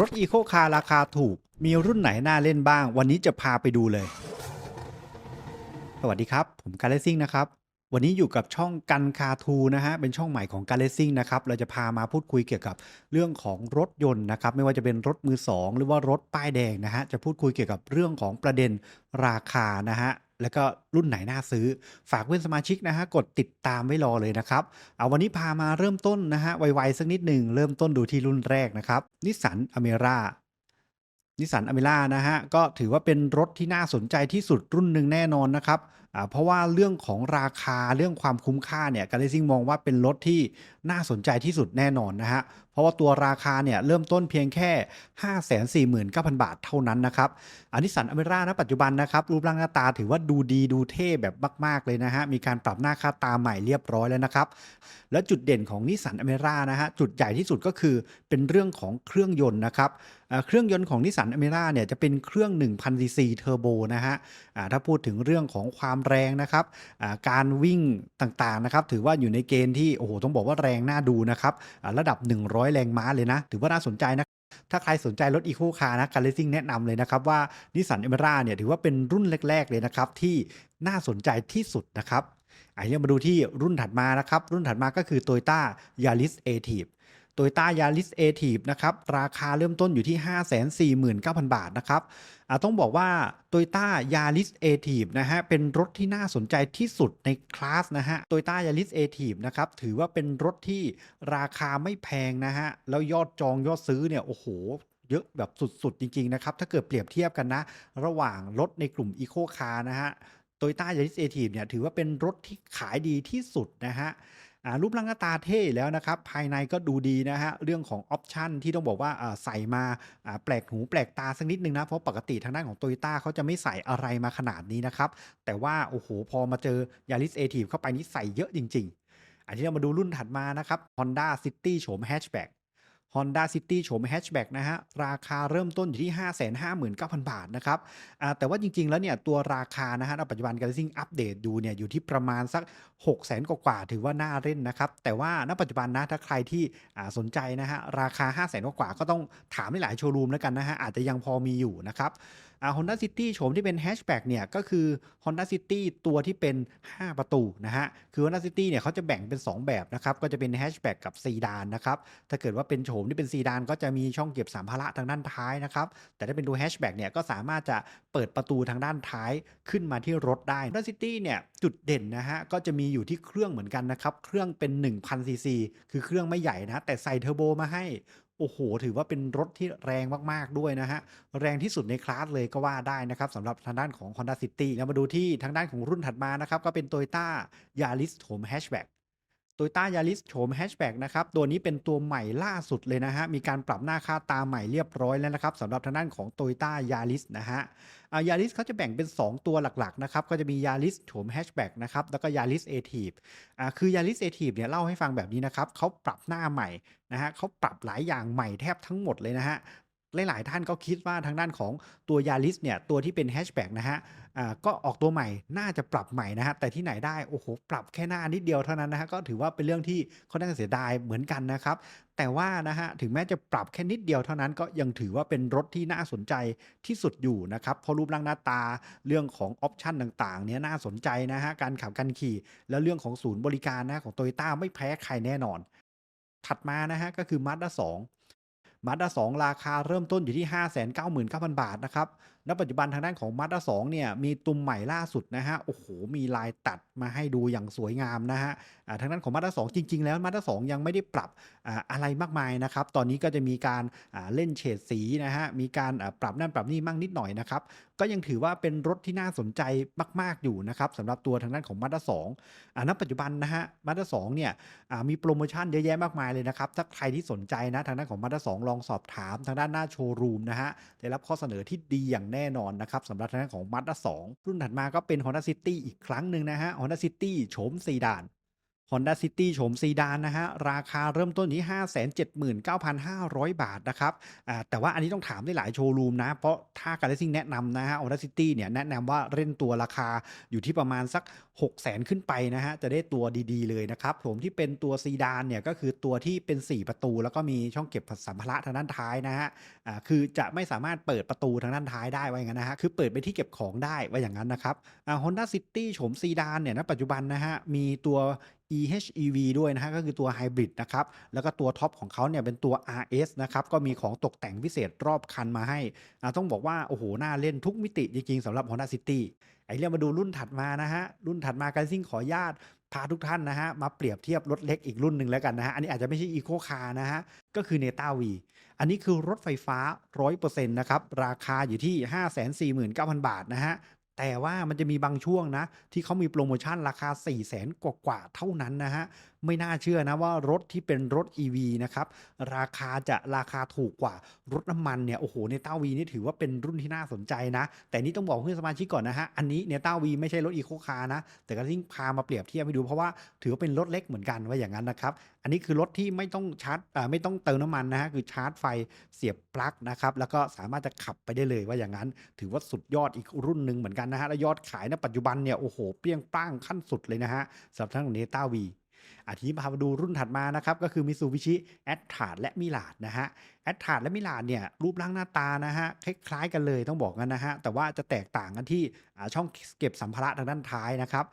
รถอีโคคาร์ราคาถูก มีรุ่นไหนน่าเล่นบ้าง วันนี้จะพาไปดูเลย สวัสดีครับ ผมการเลซิ่งนะครับ วันนี้อยู่กับช่องกันคาทูนะฮะ เป็นช่องใหม่ของการเลซิ่งนะครับ เราจะพามาพูดคุยเกี่ยวกับเรื่องของรถยนต์นะครับ ไม่ว่าจะเป็นรถมือสองหรือว่ารถป้ายแดงนะฮะ จะพูดคุยเกี่ยวกับเรื่องของประเด็นราคานะฮะแล้วก็รุ่นไหนน่าซื้อ ฝากเพื่อนสมาชิกนะฮะกดติดตามไว้รอเลยนะครับ เอาวันนี้พามาเริ่มต้นนะฮะไวๆสักนิดหนึ่งเริ่มต้นดูที่รุ่นแรกนะครับนิสสันอเมร่านิสสันอเมร่านะฮะก็ถือว่าเป็นรถที่น่าสนใจที่สุดรุ่นหนึ่งแน่นอนนะครับเพราะว่าเรื่องของราคาเรื่องความคุ้มค่าเนี่ยการเลซิ่งมองว่าเป็นรถที่น่าสนใจที่สุดแน่นอนนะฮะเพราะว่าตัวราคาเนี่ยเริ่มต้นเพียงแค่ 549,000 บาทเท่านั้นนะครับอันนิสสันอเมร่าณปัจจุบันนะครับรูปร่างหน้าตาถือว่าดูดีดูเท่แบบมาก ๆ เลยนะฮะมีการปรับหน้าค่าตาใหม่เรียบร้อยแล้วนะครับและจุดเด่นของนิสสันอเมร่านะฮะจุดใหญ่ที่สุดก็คือเป็นเรื่องของเครื่องยนต์นะครับเครื่องยนต์ของนิสสันอเมร่าเนี่ยจะเป็นเครื่อง 1,000 ซีซีเทอร์โบนะฮะถ้าพูดถึงเรื่องของความแรงนะครับการวิ่งต่างๆนะครับถือว่าอยู่ในเกณฑ์ที่โอ้โหต้องบอกว่าแรงน่าดูนะครับระดับ 100แรงม้าเลยนะ ถือว่าน่าสนใจนะ ถ้าใครสนใจรถอีโคคาร์นะการเลซิ่งแนะนำเลยนะครับว่านิสสันเอเมร่าเนี่ยถือว่าเป็นรุ่นแรก ๆ เลยนะครับที่น่าสนใจที่สุดนะครับอะเดี๋ยวมาดูที่รุ่นถัดมานะครับ รุ่นถัดมาก็คือ Toyota Yaris a t i v Toyota Yaris a t i v นะครับราคาเริ่มต้นอยู่ที่ 549,000 บาทนะครับอะต้องบอกว่า Toyota Yaris a t i v นะฮะเป็นรถที่น่าสนใจที่สุดในคลาสนะฮะ Toyota Yaris a t i v นะครับถือว่าเป็นรถที่ราคาไม่แพงนะฮะแล้วยอดจองยอดซื้อเนี่ยโอ้โหเยอะแบบสุด ๆ จริง ๆ นะครับ ถ้าเกิดเปรียบเทียบกันนะ ระหว่างรถในกลุ่ม e c o Car นะฮะ Toyota Yaris a t i v เนี่ยถือว่าเป็นรถที่ขายดีที่สุดนะฮะ รูปร่างหน้าตาเท่แล้วนะครับ ภายในก็ดูดีนะฮะ เรื่องของออปชันที่ต้องบอกว่าใส่มาแปลกหูแปลกตาสักนิดนึงนะ เพราะปกติทางด้านของโตโยต้าเขาจะไม่ใส่อะไรมาขนาดนี้นะครับ แต่ว่า โอ้โห พอมาเจอยาริสเอทีฟเข้าไปนี่ใส่เยอะจริง ๆ อันนี้เรามาดูรุ่นถัดมานะครับ Honda City โฉม Hatchback Honda City โฉมแฮชแบ็กนะฮะ ราคาเริ่มต้นอยู่ที่ 559,000 บาทนะครับแต่ว่าจริง ๆ แล้วเนี่ย ตัวราคานะฮะปัจจุบันการซิ่งอัปเดตดูเนี่ย อยู่ที่ประมาณสัก 600,000 กว่าถือว่าน่าเล่นนะครับ แต่ว่าณปัจจุบันนะ ถ้าใครที่สนใจนะฮะ ราคา 500,000 กว่าก็ต้องถามหลายโชว์รูมแล้วกันนะฮะอาจจะยังพอมีอยู่นะครับ อ่า Honda City โฉมที่เป็น Hatchback เนี่ยก็คือ Honda City ตัวที่เป็น 5 ประตูนะฮะ คือ Honda City เนี่ยเขาจะแบ่งเป็น 2 แบบนะครับ ก็จะเป็น Hatchback กับซีดานนะครับ ถ้าเกิดว่าเป็นโฉมที่เป็นซีดานก็จะมีช่องเก็บสัมภาระทางด้านท้ายนะครับ แต่ถ้าเป็นตัวแฮชแบ็กเนี่ยก็สามารถจะเปิดประตูทางด้านท้ายขึ้นมาที่รถได้ Honda City เนี่ยจุดเด่นนะฮะก็จะมีอยู่ที่เครื่องเหมือนกันนะครับ เครื่องเป็น 1,000ซีซีคือเครื่องไม่ใหญ่นะ แต่ใส่เทอร์โบมาให้ โอ้โห ถือว่าเป็นรถที่แรงมากๆด้วยนะฮะ แรงที่สุดในคลาสเลยก็ว่าได้นะครับสำหรับทางด้านของ Honda City แล้วมาดูที่ทางด้านของรุ่นถัดมานะครับ ก็เป็น Toyota Yaris โฉม Hatchback โตยตายาริสโฉม Hatchback นะครับ ตัวนี้เป็นตัวใหม่ล่าสุดเลยนะฮะ มีการปรับหน้าค่าตาใหม่เรียบร้อยแล้วนะครับสำหรับทางด้านของ Toyota Yaris นะฮะอา Yaris เขาจะแบ่งเป็น 2 ตัวหลักๆนะครับ ก็จะมี Yaris โฉม Hatchback นะครับ แล้วก็ Yaris a t i v อ่าคือ Yaris a t i v เนี่ยเล่าให้ฟังแบบนี้นะครับเขาปรับหน้าใหม่นะฮะเขาปรับหลายอย่างใหม่แทบทั้งหมดเลยนะฮะ หลาย ๆ ท่านก็คิดว่าทางด้านของตัว Yaris เนี่ยตัวที่เป็น Hatchback นะฮะก็ออกตัวใหม่น่าจะปรับใหม่นะฮะแต่ที่ไหนได้โอ้โหปรับแค่หน้านิดเดียวเท่านั้นนะฮะก็ถือว่าเป็นเรื่องที่ค่อนข้างเสียดายเหมือนกันนะครับแต่ว่านะฮะถึงแม้จะปรับแค่นิดเดียวเท่านั้นก็ยังถือว่าเป็นรถที่น่าสนใจที่สุดอยู่นะครับเพราะรูปร่างหน้าตาเรื่องของออปชันต่าง ๆ เนี่ยน่าสนใจนะฮะการขับการขี่ แล้วเรื่องของศูนย์บริการนะของโตโยต้าไม่แพ้ใครแน่นอน ถัดมานะฮะก็คือ Mazda 2 Mazda 2 ราคาเริ่มต้นอยู่ที่ 599,000 บาทนะครับ ณ ปัจจุบันทางด้านของ Mazda 2 เนี่ย มีตุ่มใหม่ล่าสุดนะฮะ โอ้โห มีลายตัดมาให้ดูอย่างสวยงามนะฮะทางด้านของ Mazda 2 จริง ๆ แล้ว Mazda 2 ยังไม่ได้ปรับออะไรมากมายนะครับ ตอนนี้ก็จะมีการเล่นเฉดสีนะฮะ มีการปรับนั่นปรับนี่มั่งนิดหน่อยนะครับ ก็ยังถือว่าเป็นรถที่น่าสนใจมาก ๆ อยู่นะครับสำหรับตัวทางด้านของ Mazda 2อ่าณปัจจุบันนะฮะ Mazda 2เนี่ยมีโปรโมชั่นเยอะแยะมากมายเลยนะครับ ถ้าใครที่สนใจนะทางด้านของ Mazda 2ลองสอบถามทางด้านหน้าโชว์รูมนะฮะได้รับข้อเสนอที่ดีอย่างแน่นอนนะครับสำหรับทางด้านของ Mazda 2รุ่นถัดมาก็เป็น Honda City อีกครั้งหนึ่งนะฮะ Honda City โฉมซีดาน Honda City โฉมซีดานนะฮะ ราคาเริ่มต้นที่ 579,500 บาทนะครับแต่ว่าอันนี้ต้องถามได้หลายโชว์รูมนะ เพราะถ้าการเลซิ่งแนะนำนะฮะ Honda City เนี่ยแนะนำว่าเล่นตัวราคาอยู่ที่ประมาณสัก 600,000 ขึ้นไปนะฮะ จะได้ตัวดีๆ เลยนะครับผมที่เป็นตัวซีดานเนี่ยก็คือตัวที่เป็น 4 ประตู แล้วก็มีช่องเก็บสัมภาระทางด้านท้ายนะฮะคือจะไม่สามารถเปิดประตูทางด้านท้ายได้ไว่าอย่างนั้นนะฮะคือเปิดไปที่เก็บของได้ไว่าอย่างนั้นนะครับอ่า Honda City โฉมซีดานเนี่ยณปัจจุบันนะฮะมีตัว EHEV ด้วยนะฮะก็คือตัวไฮบริดนะครับแล้วก็ตัวท็อปของเขาเนี่ยเป็นตัว RS นะครับก็มีของตกแต่งพิเศษรอบคันมาให้ต้องบอกว่า โอ้โห น่าเล่นทุกมิติจริงๆสำหรับ Honda City ไอ้เรื่องมาดูรุ่นถัดมานะฮะ รุ่นถัดมาการซิ่งขอญาตพาทุกท่านนะฮะ มาเปรียบเทียบรถเล็กอีกรุ่นหนึ่งแล้วกันนะฮะ อันนี้อาจจะไม่ใช่ Eco Car นะฮะ ก็คือ Neta V อันนี้คือรถไฟฟ้า 100%นะครับ ราคาอยู่ที่ 549,000 บาทนะฮะ แต่ว่ามันจะมีบางช่วงนะ ที่เขามีโปรโมชั่นราคา4 0 0แสนกว่าเท่านั้นนะฮะ ไม่น่าเชื่อนะว่ารถที่เป็นรถ EV นะครับราคาจะราคาถูกกว่ารถน้ำมันเนี่ยโอ้โหเนต้าวีนี่ถือว่าเป็นรุ่นที่น่าสนใจนะ แต่นี่ต้องบอกเพื่อนสมาชิกก่อนนะฮะอันนี้เนต้าวีไม่ใช่รถอีโคคาร์นะ แต่ก็ทิ้งพามาเปรียบเทียบให้ดูเพราะว่าถือว่าเป็นรถเล็กเหมือนกันว่าอย่างนั้นนะครับอันนี้คือรถที่ไม่ต้องชาร์จไม่ต้องเติมน้ำมันนะฮะคือชาร์จไฟเสียบปลั๊กนะครับแล้วก็สามารถจะขับไปได้เลยว่าอย่างนั้น ถือว่าสุดยอดอีกรุ่นหนึ่งเหมือนกันนะฮะแล้วยอดขายในปัจจุบันเนี่ยโอ้โหเปรี้ยงป้างขั้นสุดเลยนะฮะสำหรับทั้งเนต้าวี อาทีนี้พามาดูรุ่นถัดมานะครับ ก็คือ Mitsubishi a t t r a และ Mirage นะฮะ a t t r a และ Mirage เนี่ยรูปร่างหน้าตานะฮะคล้ายๆกันเลยต้องบอกกันนะฮะแต่ว่าจะแตกต่างกันที่ช่องเก็บสัมภาระทางด้านท้ายนะครับ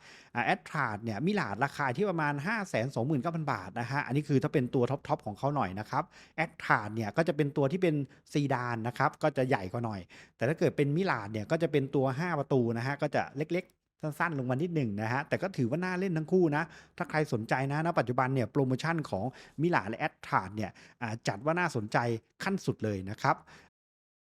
แอดทราดเนี่ยมิลาดราคาที่ประมาณ 5 2 9 0 0 0 บาทนะฮะอันนี้คือถ้าเป็นตัวท็อปๆของเขาหน่อยนะครับแอดทราดเนี่ยก็จะเป็นตัวที่เป็นซีดานนะครับก็จะใหญ่กว่าหน่อย แต่ถ้าเกิดเป็นมิลาดเนี่ยก็จะเป็นตัว 5 ประตูนะฮะก็จะเล็ก สั้นๆ ลงมานิดหนึ่งนะฮะ แต่ก็ถือว่าน่าเล่นทั้งคู่นะ ถ้าใครสนใจนะณปัจจุบันเนี่ยโปรโมชั่นของมิลาและแอดทาราดเนี่ยจัดว่าน่าสนใจขั้นสุดเลยนะครับ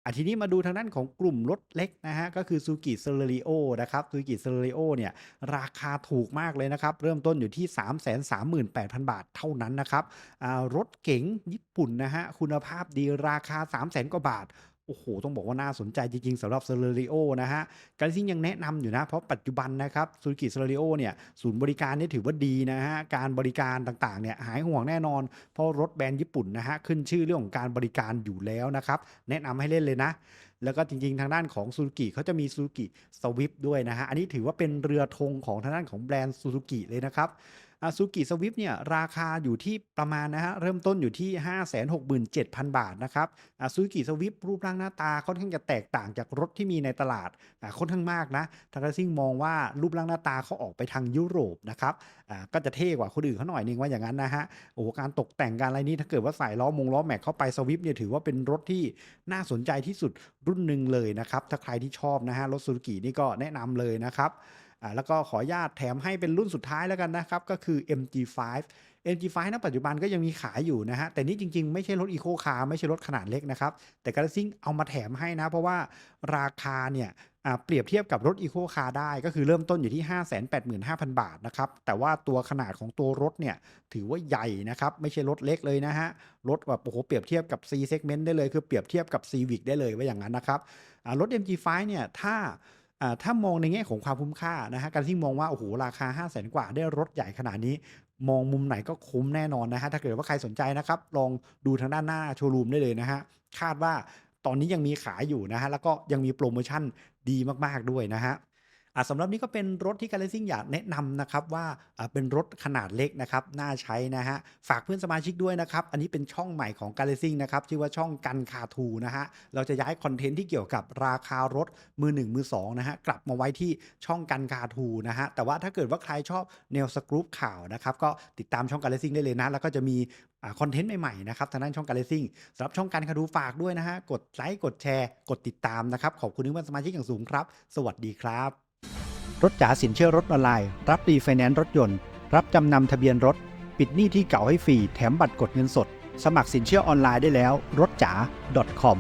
อะทีนี้มาดูทางด้านของกลุ่มรถเล็กนะฮะก็คือ Suzuki Celerio นะครับ Suzuki Celerio เนี่ยราคาถูกมากเลยนะครับ เริ่มต้นอยู่ที่ 338,000 บาทเท่านั้นนะครับรถเก๋งญี่ปุ่นนะฮะคุณภาพดีราคา 300,000 กว่าบาท โอ้โห ต้องบอกว่าน่าสนใจจริงๆสำหรับ Celerio นะฮะการซิ่งยังแนะนำอยู่นะ เพราะปัจจุบันนะครับ Suzuki Celerio เนี่ยศูนย์บริการนี่ถือว่าดีนะฮะ การบริการต่างๆเนี่ยหายห่วงแน่นอน เพราะรถแบรนด์ญี่ปุ่นนะฮะ ขึ้นชื่อเรื่องของการบริการอยู่แล้วนะครับ แนะนำให้เล่นเลยนะแล้วก็จริงๆ ทางด้านของซูซูกิเขาจะมีซูซูกิสวิฟด้วยนะฮะ อันนี้ถือว่าเป็นเรือธงของทางด้านของแบรนด์ซูซูกิเลยนะครับ ซูกิสวิฟเนี่ยราคาอยู่ที่ประมาณนะฮะเริ่มต้นอยู่ที่ 567,000 บาทนะครับซูกิสวิฟรูปร่างหน้าตาค่อนข้างจะแตกต่างจากรถที่มีในตลาดค่อนข้างมากนะทางกระซิ่งมองว่ารูปร่างหน้าตาเขาออกไปทางยุโรปนะครับก็จะเท่กว่าคนอื่นเขาหน่อยนึงว่าอย่างนั้นนะฮะโอ้การตกแต่งการอะไรนี้ถ้าเกิดว่าใส่ล้อมงล้อแม็กเข้าไปสวิฟเนี่ยถือว่าเป็นรถที่น่าสนใจที่สุดรุ่นหนึ่งเลยนะครับถ้าใครที่ชอบนะฮะรถซูกินี่ก็แนะนำเลยนะครับ อ่าแล้วก็ขออนุญาตแถมให้เป็นรุ่นสุดท้ายแล้วกันนะครับ ก็คือ MG5 MG5 ณปัจจุบันก็ยังมีขายอยู่นะฮะ แต่นี่จริงๆ ไม่ใช่รถอีโคคาร์ไม่ใช่รถขนาดเล็กนะครับ แต่กา a ซิ่งเอามาแถมให้นะ เพราะว่าราคาเนี่ยเปรียบเทียบกับรถอีโคคาร์ได้ก็คือเริ่มต้นอยู่ที่ 585,000 บาทนะครับ แต่ว่าตัวขนาดของตัวรถเนี่ยถือว่าใหญ่นะครับ ไม่ใช่รถเล็กเลยนะฮะ รถแบบโอ้โหเปรียบเทียบกับ C segment ได้เลย คือเปรียบเทียบกับ Civic ได้เลยว่าอย่างนั้นนะครับรถ MG5 เนี่ยถ้า ถ้ามองในแง่ของความคุ้มค่านะฮะการที่มองว่าโอ้โหราคา 5 0 0แสนกว่าได้รถใหญ่ขนาดนี้ มองมุมไหนก็คุ้มแน่นอนนะฮะถ้าเกิดว่าใครสนใจนะครับ ลองดูทางด้านหน้าโชว์รูมได้เลยนะฮะคาดว่าตอนนี้ยังมีขายอยู่นะฮะแล้วก็ยังมีโปรโมชั่นดีมากๆด้วยนะฮะ สำหรับนี้ก็เป็นรถที่การเลซิ่งอยากแนะนำนะครับว่าเป็นรถขนาดเล็กนะครับน่าใช้นะฮะฝากเพื่อนสมาชิกด้วยนะครับ อันนี้เป็นช่องใหม่ของการเลซิ่งนะครับชื่อว่าช่องกันคาทูนะฮะเราจะย้ายคอนเทนต์ที่เกี่ยวกับราคารถมือหนึ่งมือสองนะฮะกลับมาไว้ที่ช่องกันคาทูนะฮะแต่ว่าถ้าเกิดว่าใครชอบแนวสกรูปข่าวนะครับก็ติดตามช่องการเลซิ่งได้เลยนะ แล้วก็จะมีอคอนเทนต์ใหม่ๆนะครับทางด้านช่องการเลซิ่งสำหรับช่องการคาทูฝากด้วยนะฮะกดไลค์กดแชร์ กดติดตามนะครับขอบคุณทุกท่านสมาชิกอย่างสูงครับ สวัสดีครับ รถจ๋าสินเชื่อรถออนไลน์ รับรีไฟแนนซ์รถยนต์ รับจำนำทะเบียนรถ ปิดหนี้ที่เก่าให้ฟรี แถมบัตรกดเงินสด สมัครสินเชื่อออนไลน์ได้แล้ว รถจ๋า .com